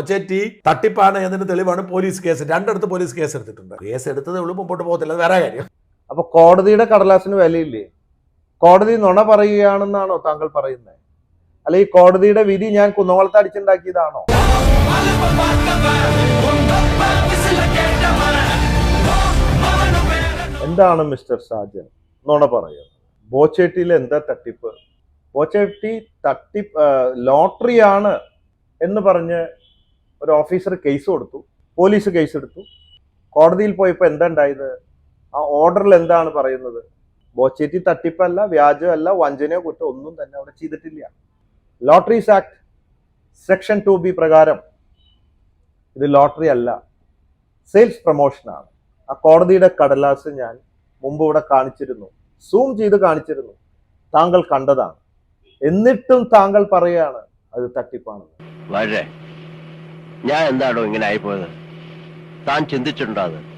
ഒച്ചേറ്റി തട്ടിപ്പാണ് എന്നതിന് തെളിവാണ് പോലീസ് കേസ്. രണ്ടിടത്ത് പോലീസ് കേസ് എടുത്തിട്ടുണ്ട് കേസ് എടുത്തതേ ഉള്ളൂ മുമ്പോട്ട് പോകത്തില്ല. അത് വേറെ കാര്യം. അപ്പൊ കോടതിയുടെ കടലാസിന് വിലയില്ലേ? കോടതി നുണ പറയുകയാണെന്നാണോ താങ്കൾ പറയുന്നത് അല്ല ഈ കോടതിയുടെ വിധി ഞാൻ കുന്നോളത്ത് അടിച്ചുണ്ടാക്കിയതാണോ? എന്താണ് മിസ്റ്റർ സാജൻ? നുണ പറയുന്നത്. ബോച്ചേട്ടിയിൽ എന്താ തട്ടിപ്പ്? ബോച്ചേട്ടി തട്ടിപ്പ് ലോട്ടറിയാണ് എന്ന് പറഞ്ഞ് ഒരു ഓഫീസർ കേസ് കൊടുത്തു പോലീസ് കേസ് എടുത്തു. കോടതിയിൽ പോയപ്പോൾ എന്താ ഉണ്ടായത്? ആ ഓർഡറിൽ എന്താണ് പറയുന്നത്? ബോച്ചേറ്റി തട്ടിപ്പല്ല വ്യാജമല്ല വഞ്ചനയോ കുറ്റം ഒന്നും തന്നെ അവിടെ ചെയ്തിട്ടില്ല. Lotteries act section two B പ്രകാരം ഇത് ലോട്ടറി അല്ല സെയിൽസ് പ്രൊമോഷനാണ് ആ കോടതിയുടെ കടലാസ് ഞാൻ മുമ്പ് ഇവിടെ കാണിച്ചിരുന്നു. സൂം ചെയ്ത് കാണിച്ചിരുന്നു. താങ്കൾ കണ്ടതാണ്. എന്നിട്ടും താങ്കൾ പറയാണ് അത് തട്ടിപ്പാണെന്ന്. വളരെ ഞാൻ എന്താണോ ഇങ്ങനെ ആയിപ്പോയത്? താൻ ചിന്തിച്ചിട്ടുണ്ടോ അത്?